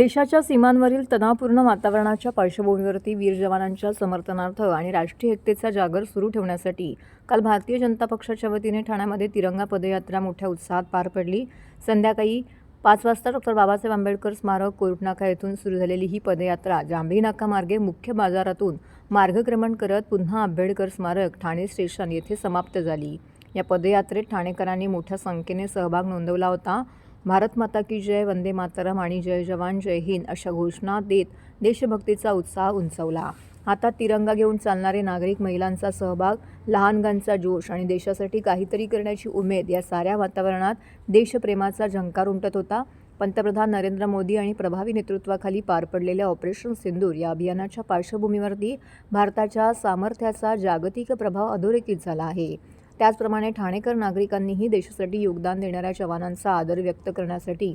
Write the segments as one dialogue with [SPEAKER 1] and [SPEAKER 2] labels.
[SPEAKER 1] देशाच्या सीमांवरील तणावपूर्ण वातावरणाच्या पार्श्वभूमीवरती वीर जवानांच्या समर्थनार्थ आणि राष्ट्रीय एकतेचा जागर सुरू ठेवण्यासाठी काल भारतीय जनता पक्षाच्या वतीने ठाण्यामध्ये तिरंगा पदयात्रा मोठ्या उत्साहात पार पडली. संध्याकाळी पाच वाजता डॉक्टर बाबासाहेब आंबेडकर स्मारक कोर्टनाका येथून सुरू झालेली ही पदयात्रा जांभी नाका मार्गे मुख्य बाजारातून मार्गक्रमण करत पुन्हा आंबेडकर स्मारक ठाणे स्टेशन येथे समाप्त झाली. या पदयात्रेत ठाणेकरांनी मोठ्या संख्येने सहभाग नोंदवला होता. भारत माता की जय वंदे मातरम आणि जय जवान जय हिंद अशा घोषणा देत देशभक्तीचा उत्साह उंचवला. हातात तिरंगा घेऊन चालणारे नागरिक महिलांचा सहभाग लहानगांचा जोश आणि देशासाठी काहीतरी करण्याची उमेद या साऱ्या वातावरणात देशप्रेमाचा झंकार उमटत होता. पंतप्रधान नरेंद्र मोदी आणि प्रभावी नेतृत्वाखाली पार पडलेल्या ऑपरेशन सिंदूर या अभियानाच्या पार्श्वभूमीवरती भारताच्या सामर्थ्याचा जागतिक प्रभाव अधोरेखित झाला आहे. त्याचप्रमाणे ठाणेकर नागरिकांनीही देशासाठी योगदान देणाऱ्या जवानांचा आदर व्यक्त करण्यासाठी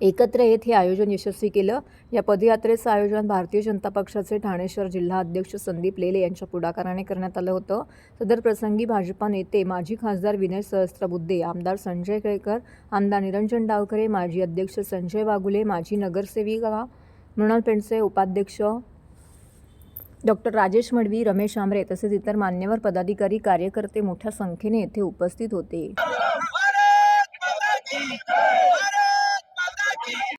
[SPEAKER 1] एकत्र येत हे आयोजन यशस्वी केलं. या पदयात्रेचं आयोजन भारतीय जनता पक्षाचे ठाणे शहर जिल्हा अध्यक्ष संदीप लेले यांच्या पुढाकाराने करण्यात आलं होतं. सदर प्रसंगी भाजपा नेते माजी खासदार विनय सहस्त्रबुद्धे आमदार संजय केळकर आमदार निरंजन डावकरे माजी अध्यक्ष संजय वाघुले माजी नगरसेविका मृणाल पेंडसे उपाध्यक्ष डॉक्टर राजेश मडवी रमेश आमरे तसेच इतर मान्यवर पदाधिकारी कार्यकर्ते मोठ्या संख्येने येथे उपस्थित होते.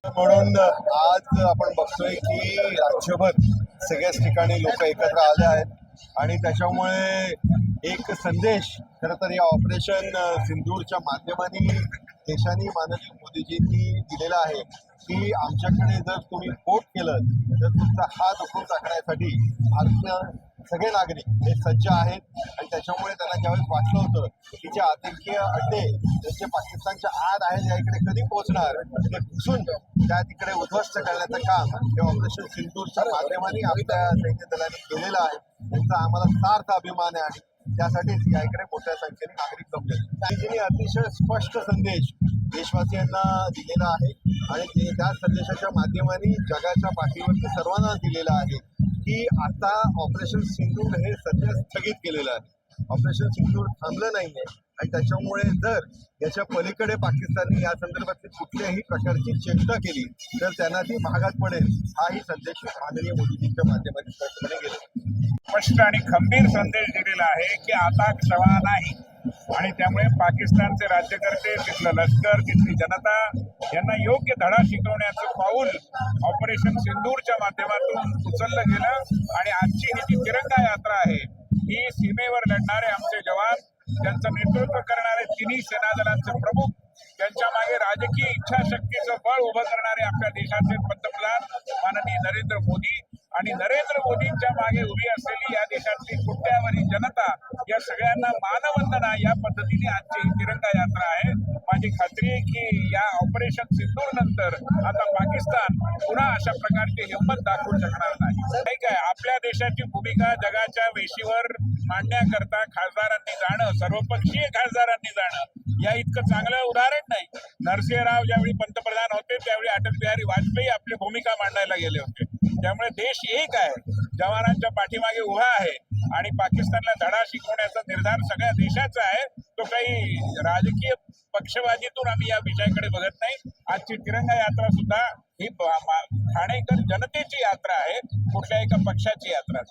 [SPEAKER 2] म्हणून आज आपण बघतोय की राज्यभर सगळ्याच ठिकाणी लोक एकत्र आले आहेत आणि त्याच्यामुळे एक संदेश खरं तर या ऑपरेशन सिंधूरच्या माध्यमाने देशाने माननीय मोदीजींनी दिलेला आहे की आमच्याकडे जर तुम्ही वोट केलं तर तुमचा हात उठून टाकण्यासाठी भारतीय सगळे नागरिक हे सज्ज आहेत. आणि त्याच्यामुळे त्यांना ज्यावेळेस वाटलं होतं की जे आतंकीय अड्डे जे पाकिस्तानच्या आत आहेत या इकडे कधी पोहोचणार? ते घुसून त्या तिकडे उद्ध्वस्त करण्याचं काम हे ऑपरेशन सिंधूरच्या माध्यमाने आपल्या सैन्य दलाने केलेलं आहे. त्यांचा आम्हाला सार्थ अभिमान आहे. आणि त्यासाठीच याकडे मोठ्या संख्येने नागरिक जमले. गांधीजींनी अतिशय स्पष्ट संदेश देशवासियांना दिलेला आहे आणि त्या संदेशाच्या माध्यमाने जगाच्या पाठीवरती सर्वांना दिलेला आहे की आता ऑपरेशन सिंदूर हे सध्या स्थगित केलेलं आहे. ऑपरेशन सिंदूर थांबलं नाही आहे आणि त्याच्यामुळे जर याच्या पलीकडे पाकिस्तानने या संदर्भातली कुठल्याही प्रकारची चेष्टा केली तर त्यांना ती महागात पडेल. हाही संदेश माननीय मोदीजींच्या माध्यमातून गेला
[SPEAKER 3] स्पष्ट आणि खंबीर संदेश दिलेला आहे की आता क्षमा नाही. आणि त्यामुळे पाकिस्तानचे राज्यकर्ते तिथलं लष्कर तिथली जनता यांना योग्य धडा शिकवण्याचं पाऊल ऑपरेशन सिंदूरच्या माध्यमातून उचललं गेलं. आणि आजची ही जी तिरंगा यात्रा आहे ही सीमेवर लढणारे आमचे जवान त्यांचं नेतृत्व करणारे तिन्ही सेनादलांचे प्रमुख त्यांच्या मागे राजकीय इच्छाशक्तीचं बळ उभं करणारे आपल्या देशाचे पंतप्रधान माननीय नरेंद्र मोदी आणि नरेंद्र मोदींच्या मागे उभी असलेली या देशातली कोट्यावरी जनता या सगळ्यांना मानवंदना या पद्धतीने आजची तिरंगा यात्रा आहे. माझी खात्री आहे की या ऑपरेशन सिंधूर नंतर आता पाकिस्तान पुन्हा अशा प्रकारची हिंमत दाखवू शकणार नाही. नाही काय आपल्या देशाची भूमिका जगाच्या वेशीवर मांडण्याकरता खासदारांनी जाणं सर्वपक्षीय खासदारांनी जाणं या इतकं चांगलं उदाहरण नाही. नरसिंहराव ज्यावेळी पंतप्रधान होते त्यावेळी अटल बिहारी वाजपेयी आपली भूमिका मांडायला गेले होते. त्यामुळे देश एक आहे. जवानांच्या पाठीमागे उभा आहे. आणि पाकिस्तानला धडा शिकवण्याचा निर्धार सगळ्या देशाचा आहे. तो काही राजकीय पक्षवादीतून आम्ही या विषयाकडे बघत नाही. आजची तिरंगा यात्रा सुद्धा ही ठाणेकर जनतेची यात्रा आहे. कुठल्या एका पक्षाची यात्रा